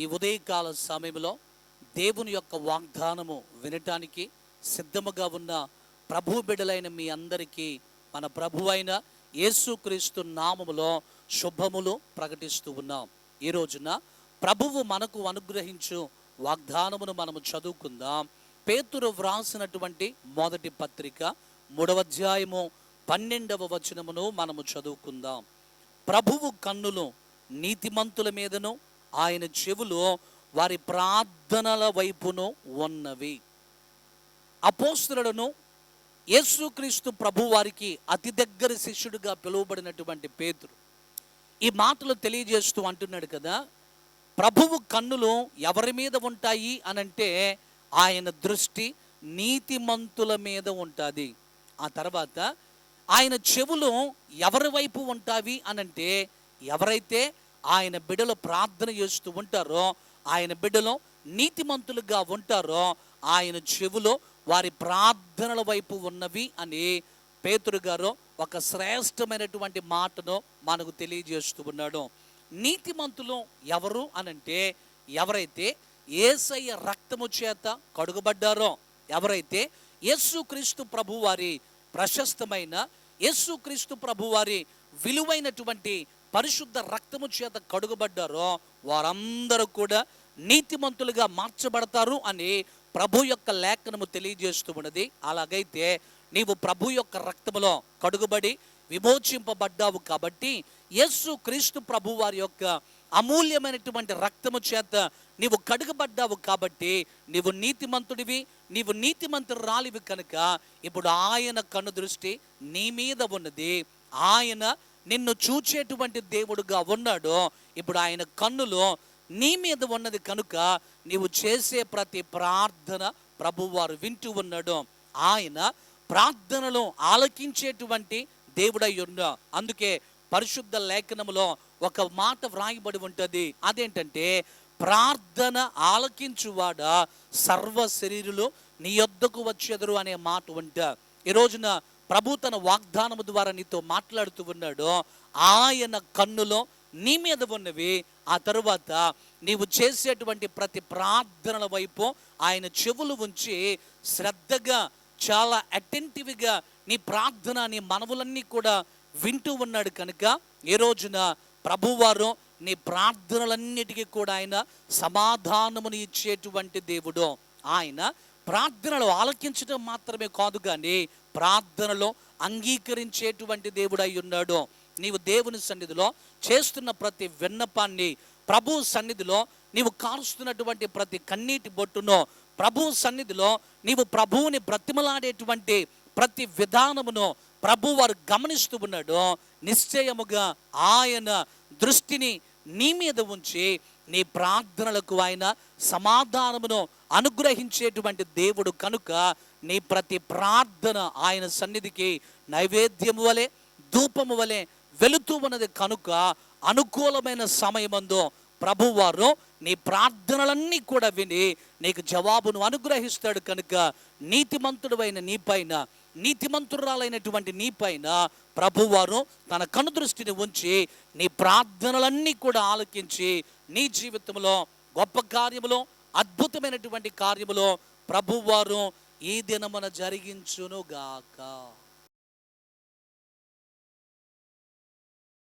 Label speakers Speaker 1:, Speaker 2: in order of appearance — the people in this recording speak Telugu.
Speaker 1: ఈ ఉదయకాల సమయంలో దేవుని యొక్క వాగ్దానము వినటానికి సిద్ధముగా ఉన్న ప్రభు బిడలైన మీ అందరికీ మన ప్రభు అయిన యేసుక్రీస్తు నామములో శుభములు ప్రకటిస్తూ ఉన్నాం. ఈ రోజున ప్రభువు మనకు అనుగ్రహించు వాగ్దానమును మనము చదువుకుందాం. పేతురు వ్రాసినటువంటి మొదటి పత్రిక మూడవ అధ్యాయము పన్నెండవ వచనమును మనము చదువుకుందాం. ప్రభువు కన్నులు నీతిమంతుల మీదను ఆయన చెవులు వారి ప్రార్థనల వైపును ఉన్నవి. అపోస్తులను యేసుక్రీస్తు ప్రభు వారికి అతి దగ్గర శిష్యుడిగా పిలువబడినటువంటి పేతురు. ఈ మాటలు తెలియజేస్తూ అంటున్నాడు కదా ప్రభువు కన్నులు ఎవరి మీద ఉంటాయి అనంటే ఆయన దృష్టి నీతిమంతుల మీద ఉంటుంది. ఆ తర్వాత ఆయన చెవులు ఎవరి వైపు ఉంటావి అనంటే ఎవరైతే ఆయన బిడ్డలు ప్రార్థన చేస్తూ ఉంటారో ఆయన బిడ్డలు నీతిమంతులుగా ఉంటారో ఆయన చెవులో వారి ప్రార్థనల వైపు ఉన్నవి అని పేతురు గారు ఒక శ్రేష్టమైనటువంటి మాటను మనకు తెలియజేస్తూ ఉన్నాడు. నీతిమంతులు ఎవరు అనంటే ఎవరైతే ఏసయ్య రక్తము చేత కడుగబడ్డారో ఎవరైతే యేసుక్రీస్తు ప్రభువారి ప్రశస్తమైన యేసుక్రీస్తు ప్రభువారి విలువైనటువంటి పరిశుద్ధ రక్తము చేత కడుగబడ్డారో వారందరూ కూడా నీతిమంతులుగా మార్చబడతారు అని ప్రభు యొక్క లేఖనము తెలియజేస్తూ ఉన్నది. అలాగైతే నీవు ప్రభు యొక్క రక్తములో కడుగుబడి విమోచింపబడ్డావు కాబట్టి యేసు క్రీస్తు ప్రభు వారి యొక్క అమూల్యమైనటువంటి రక్తము చేత నీవు కడుగబడ్డావు కాబట్టి నీవు నీతిమంతుడివి నీవు నీతిమంతురాలివి కనుక ఇప్పుడు ఆయన కన్ను దృష్టి నీ మీద ఉన్నది. ఆయన నిన్ను చూచేటువంటి దేవుడుగా ఉన్నాడు ఇప్పుడు ఆయన కన్నులో నీ మీద ఉన్నది కనుక నీవు చేసే ప్రతి ప్రార్థన ప్రభువారు వింటూ ఉన్నాడు. ఆయన ప్రార్థనలు ఆలకించేటువంటి దేవుడై ఉన్నా అందుకే పరిశుద్ధ లేఖనములో ఒక మాట వ్రాయబడి ఉంటుంది. అదేంటంటే ప్రార్థన ఆలకించువాడ సర్వ శరీరులు నీ యొద్దకు వచ్చెదరు అనే మాట ఉంట. ఈ రోజున ప్రభు తన వాగ్దానము ద్వారా నీతో మాట్లాడుతూ ఉన్నాడు. ఆయన కన్నులో నీ మీద ఉన్నవి. ఆ తరువాత నీవు చేసేటువంటి ప్రతి ప్రార్థనల వైపు ఆయన చెవులు ఉంచి శ్రద్ధగా చాలా అటెంటివ్గా నీ ప్రార్థన నీ మనవులన్నీ కూడా వింటూ ఉన్నాడు కనుక ఈ రోజున ప్రభువారు నీ ప్రార్థనలన్నిటికీ కూడా ఆయన సమాధానమును ఇచ్చేటువంటి దేవుడు. ఆయన ప్రార్థనలు ఆలకించడం మాత్రమే కాదు కానీ ప్రార్థనలో అంగీకరించేటువంటి దేవుడై ఉన్నాడు. నీవు దేవుని సన్నిధిలో చేస్తున్న ప్రతి విన్నపాన్ని ప్రభు సన్నిధిలో నీవు కారుస్తున్నటువంటి ప్రతి కన్నీటి బొట్టును ప్రభు సన్నిధిలో నీవు ప్రభువుని బ్రతిమలాడేటువంటి ప్రతి విధానమును ప్రభు వారు గమనిస్తూ ఉన్నాడు. నిశ్చయముగా ఆయన దృష్టిని నీ మీద ఉంచి నీ ప్రార్థనలకు ఆయన సమాధానమును అనుగ్రహించేటువంటి దేవుడు కనుక నీ ప్రతి ప్రార్థన ఆయన సన్నిధికి నైవేద్యము వలె ధూపము వలె వెళుతూ ఉన్నది కనుక అనుకూలమైన సమయమందు ప్రభువారు నీ ప్రార్థనలన్నీ కూడా విని నీకు జవాబును అనుగ్రహిస్తాడు కనుక నీతిమంతుడైన నీపైన నీతిమంతురాలైనటువంటి నీపైన ప్రభువారు తన కనుదృష్టిని ఉంచి నీ ప్రార్థనలన్నీ కూడా ఆలకించి నీ జీవితంలో గొప్ప కార్యములో అద్భుతమైనటువంటి కార్యములో ప్రభువారు ఈ దినమున జరిగించునుగాక.